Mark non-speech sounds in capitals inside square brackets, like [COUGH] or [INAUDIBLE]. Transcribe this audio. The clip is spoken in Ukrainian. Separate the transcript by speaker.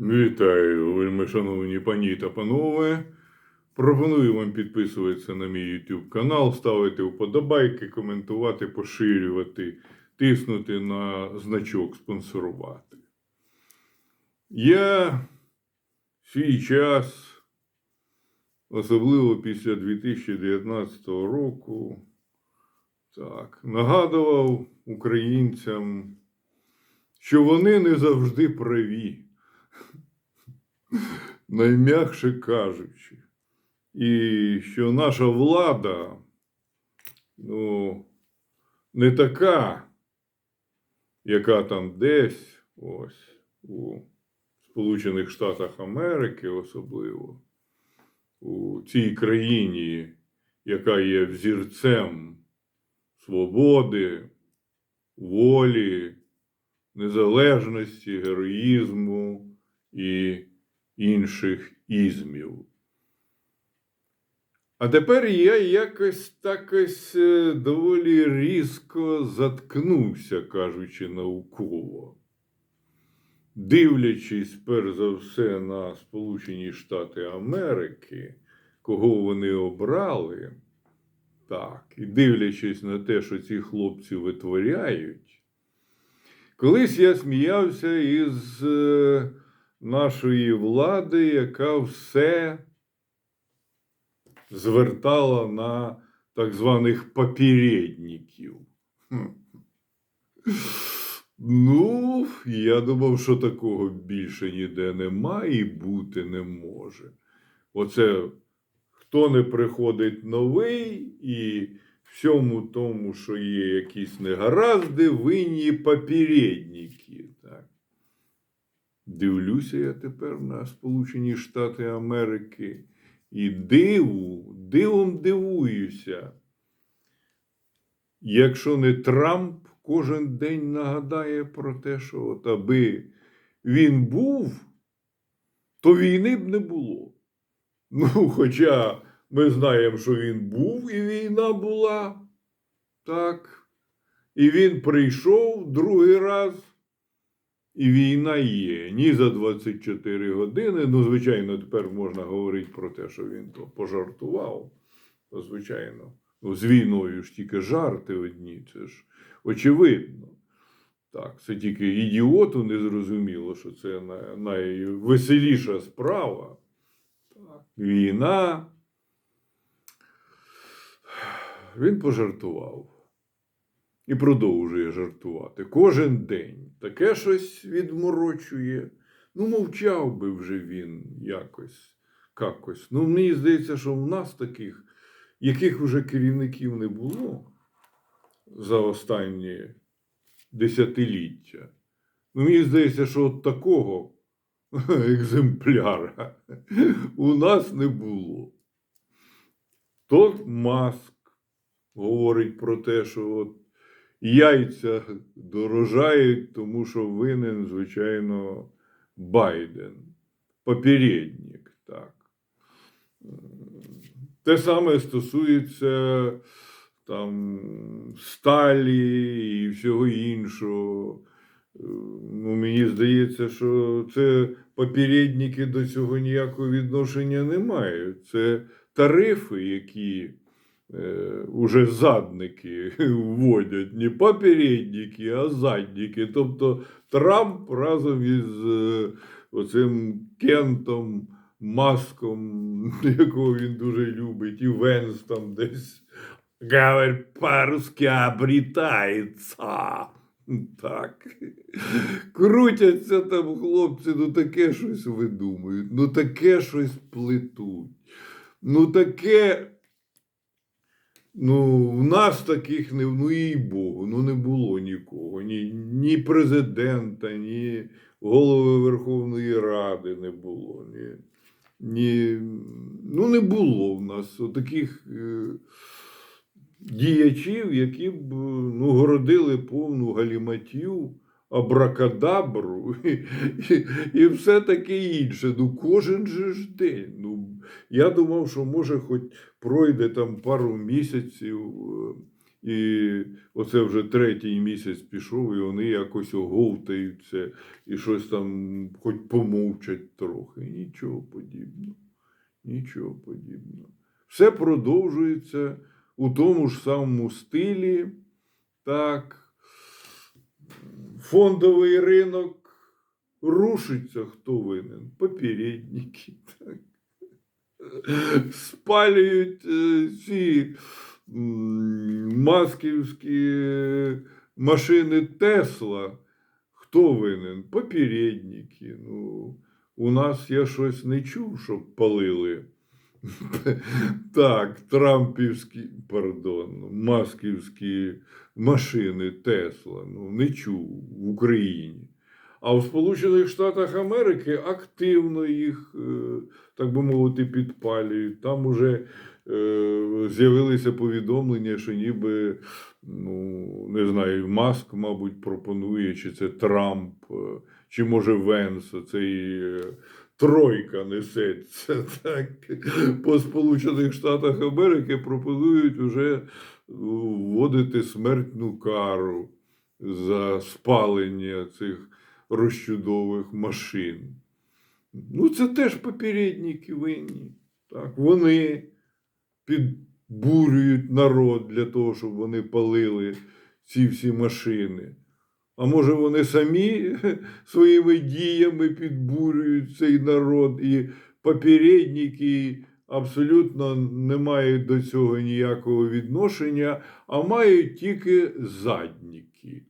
Speaker 1: Вітаю, вельми шановні пані та панове. Пропоную вам підписуватися на мій YouTube канал, ставити вподобайки, коментувати, поширювати, тиснути на значок спонсорувати. Я свій час, особливо після 2019 року, так, нагадував українцям, що вони не завжди праві найм'якше кажучи, і що наша влада ну, не така, яка там десь ось у Сполучених Штатах Америки, особливо у цій країні, яка є взірцем свободи, волі, незалежності, героїзму і інших ізмів. А тепер я якось так ось е, доволі різко заткнувся, кажучи науково. Дивлячись перш за все на Сполучені Штати Америки, кого вони обрали, так, і дивлячись на те, що ці хлопці витворяють, колись я сміявся із е, нашої влади, яка все звертала на так званих попередників. Ну, я думав, що такого більше ніде нема і бути не може. Оце хто не приходить новий і всьому тому, що є якісь негаразди, винні попередники. Дивлюся я тепер на Сполучені Штати Америки і диву, дивом дивуюся. Якщо не Трамп кожен день нагадає про те, що от аби він був, то війни б не було. Ну, хоча ми знаємо, що він був, і війна була. Так. І він прийшов другий раз. І війна є. Ні за 24 години. Ну, звичайно, тепер можна говорити про те, що він то пожартував. То, звичайно, ну, з війною ж тільки жарти одні, це ж очевидно. Так, це тільки ідіоту не зрозуміло, що це найвеселіша справа. Так, війна. Він пожартував і продовжує жартувати кожен день. Таке щось відморочує. Ну, мовчав би вже він якось, якось. Ну, мені здається, що в нас таких, яких вже керівників не було за останні десятиліття. Ну, мені здається, що от такого [LAUGHS] екземпляра у нас не було. Тот Маск говорить про те, що от яйця дорожають, тому що винен, звичайно, Байден. Попередник, так. Те саме стосується там сталі і всього іншого. Ну, мені здається, що це попередники до цього ніякого відношення не мають. Це тарифи, які уже задники [LAUGHS] вводять, не попередники, а задники. Тобто Трамп разом із е, оцим Кентом, Маском, [LAUGHS] якого він дуже любить, і Венс там десь говорить по-русски обрітається. [LAUGHS] Так. Крутяться там хлопці, ну таке щось видумують, ну таке щось плетуть. Ну таке. Ну, в нас таких не ну і Богу, ну не було нікого. Ні, ні президента, ні голови Верховної Ради не було. Ні, ні, ну не було в нас таких е, діячів, які б ну, городили повну галіматію, абракадабру і, і, і все таке інше. Ну, кожен же ж день. Ну, я думав, що може хоч пройде там пару місяців, е, І оце вже третій місяць пішов, і вони якось оговтаються, і щось там хоч помовчать трохи. Нічого подібного. Нічого подібного. Все продовжується у тому ж самому стилі. Так, фондовий ринок рушиться, хто винен? Попередники. Так. Спалюють е, ці масківські машини Тесла. Хто винен? Попередники. Ну, у нас я щось не чув, щоб палили. [LAUGHS] Так, трампівські, пардон, масківські машини Тесла. Ну, не чув в Україні. А в Сполучених Штатах Америки активно їх, е, так би мовити, підпалюють. Там уже е, з'явилися повідомлення, що ніби, ну, не знаю, Маск, мабуть, пропонує, чи це Трамп, е, чи може Венс, цей тройка несеться. [LAUGHS] Так. По Сполучених Штатах Америки пропонують вже вводити смертну кару за спалення цих розчудових машин. Ну, це теж попередники винні. Так, вони підбурюють народ для того, щоб вони палили ці всі машини. А може, вони самі [LAUGHS] своїми діями підбурюють цей народ, і попередники абсолютно не мають до цього ніякого відношення, а мають тільки задніки.